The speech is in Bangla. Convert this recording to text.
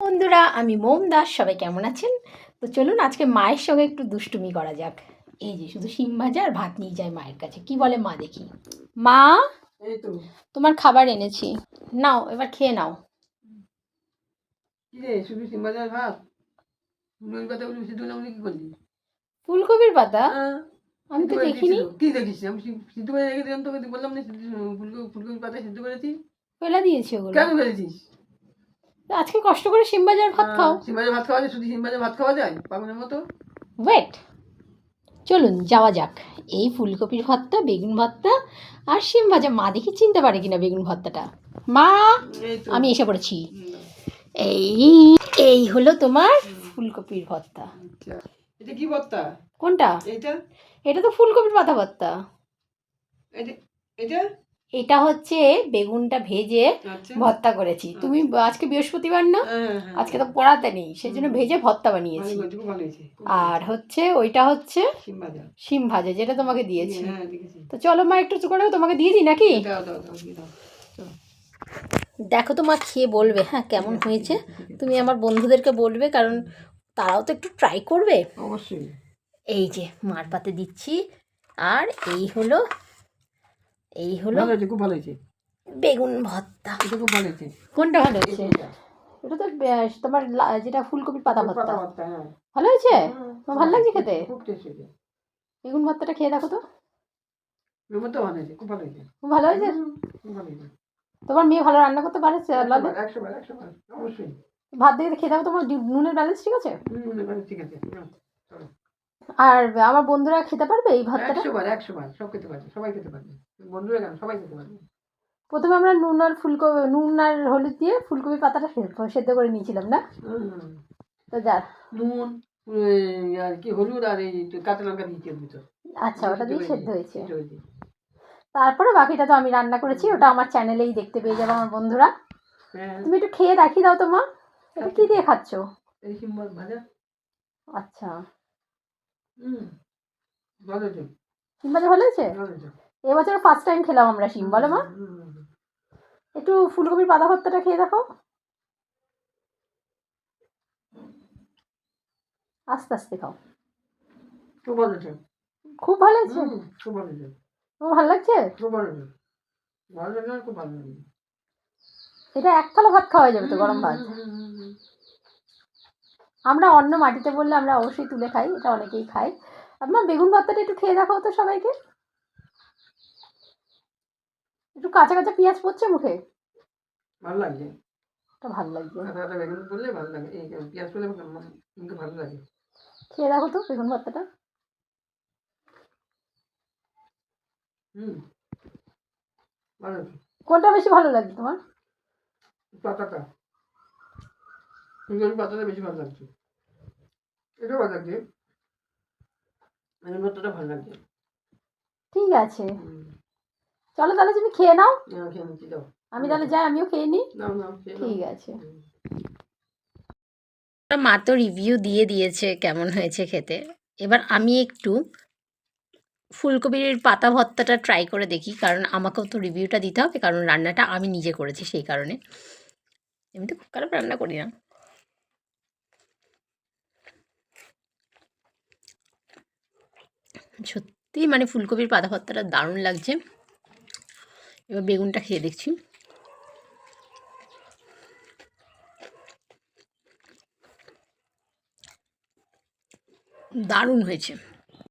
বন্ধুরা আমি মোম দাস সবাই কেমন আছেন? তো চলুন আজকে মায়ের সঙ্গে একটু দুষ্টুমি করা যাক। এই যে শুধু শিম ভাজা আর ভাত নিয়ে যায় মায়ের কাছে। কি বলে মা দেখি? মা তোমার খাবার এনেছি। নাও এবার খেয়ে নাও। ভাত? ফুলকপির পাতা আমি তো দেখিনি। কি দেখিস? আমি সিদ্ধ করে রেখে দিলাম তোকে বললাম না সিদ্ধ ফুলকপি ফুলকপি পাতা সিদ্ধ করেছি। ফেলে দিয়েছি ওগুলো। কেন তো আজকে কষ্ট করে শিম ভাজার ভাত খাও। সিম্বাজার ভাত খাওয়া যায় শুধু সিম্বাজার ভাত খাওয়া যায়? পাগলের মতো? ওয়েট চলুন যাওয়া যাক। এই ফুলকপির ভর্তা বেগুন ভর্তা আর শিম ভাজা। মা দেখি চিনতে পারে কিনা বেগুন ভর্তাটা মা আমি এসে পড়েছি। এই এই হলো তোমার ফুলকপির ভর্তা। আচ্ছা। এটা কি ভর্তা? কোনটা? এটা এটা তো ফুলকপির পাতা ভর্তা। এটা এটা? এটা হচ্ছে বেগুনটা ভেজে আচ্ছা। ভর্তা করেছি। তুমি আজকে বৃহস্পতিবার না? হ্যাঁ, হ্যাঁ, আজকে তো পড়াতে নেই সেই জন্য ভেজে ভর্তা বানিয়েছি। আর হচ্ছে ওইটা হচ্ছে। শিম ভাজা। যেটা তোমাকে দিয়েছি। হ্যাঁ তো চলো মা একটু করে তোমাকে দিয়ে দিই নাকি। দেখো তো মা খেয়ে বলবে হ্যাঁ কেমন হয়েছে? তুমি আমার বন্ধুদেরকে বলবে কারণ তারাও তো একটু ট্রাই করবে। অবশ্যই। এই যে মার পাতে দিচ্ছি। আর এই হলো এই হলো ভালো হয়েছে খুব ভালো হয়েছে। বেগুন ভর্তা। এটা খুব ভালো হয়েছে। কোনটা ভালো হয়েছে? এটা তো বেশ তোমার লা- যেটা ফুলকপির পাতা ভর্তা। পাতা ভর্তা, হ্যাঁ। ভালো হয়েছে? হুম, তোমার ভালো লাগছে খেতে? খুব টেস্ট হয়েছে। বেগুন ভর্তাটা খেয়ে দেখো তো। তো ভালো হয়েছে খুব ভালো হয়েছে। খুব ভালো হয়েছে? তোমার মেয়ে ভালো রান্না করতে পারে অবশ্যই। ভাত দিয়ে খেয়ে দেখো তোমার নুনের ব্যালেন্স ঠিক আছে? হুম, এবারে ঠিক আছে আর আমার বন্ধুরা খেতে পারবে এই ভাতটা একশো বার একশো বার সব খেতে পারবে সবাই খেতে পারবে। বন্ধুরা কেন? সবাই খেতে পারবে। প্রথমে আমরা নুন আর ফুলকপি নুন আর হলুদ দিয়ে ফুলকপি পাতাটা সেদ্ধ করে নিয়েছিলাম না? তো যা। নুন আর কি হলুদ আর এই কাঁচা লঙ্কা দিয়েছি ভিতর আচ্ছা ওটা দিয়ে সেদ্ধ হয়েছে। তারপরে বাকিটা তো আমি রান্না করেছি ওটা আমার চ্যানেলেই দেখতে পেয়ে যাবে আমার বন্ধুরা। হ্যাঁ। তুমি একটু খেয়ে দেখিয়ে দাও তো মা। এটা কি দিয়ে খাচ্ছ? ভাজা। আচ্ছা। হুম। ভালো হয়েছে? ভালো হয়েছে এবছর ফার্স্ট টাইম খেলাম আমরা শিম বলো মা। একটু ফুলকপির পাতা ভর্তাটা খেয়ে দেখো। আস্তে আস্তে খাও। খুব ভালো হয়েছে। খুব ভালো লাগছে? এটা এক থালা ভাত খাওয়া যাবে তো গরম ভাত। আমরা অন্য মাটিতে বললে আমরা অবশ্যই তুলে খাই এটা অনেকেই খাই আপনার বেগুন ভর্তাটা একটু খেয়ে দেখাও তো সবাইকে। একটু কাঁচা কাঁচা পেঁয়াজ পড়ছে মুখে? ভালো লাগছে। এটা ভালো লাগছে। কাঁচা কাঁচা বেগুন করলে ভালো লাগে। এই পেঁয়াজ করলে আমাকে ভালো লাগে। খেয়ে দেখো তো বেগুন ভর্তাটা হুম। ভালো কোনটা বেশি ভালো লাগছে তোমার? পাতাটা। ফুলকপি পাতাটা বেশি ভালো লাগছে। এটাও ভালো লাগছে। বেগুন ভর্তাটা ভালো লাগছে। ঠিক আছে। হুম। চলো তাহলে তুমি খেয়ে নাও। দাও আমি তাহলে যাই আমিও খেয়ে নিই। ঠিক আছে। মা তো রিভিউ দিয়ে দিয়েছে কেমন হয়েছে খেতে। এবার আমি একটু ফুলকপির পাতা ভর্তাটা ট্রাই করে দেখি কারণ আমাকেও তো রিভিউটা দিতে হবে কারণ রান্নাটা আমি নিজে করেছি সেই কারণে। এমনিতে খুব খারাপ রান্না করি না। সত্যি মানে ফুলকপির পাতা ভর্তাটা দারুণ লাগছে। এবার বেগুনটা খেয়ে দেখছি। দারুণ হয়েছে।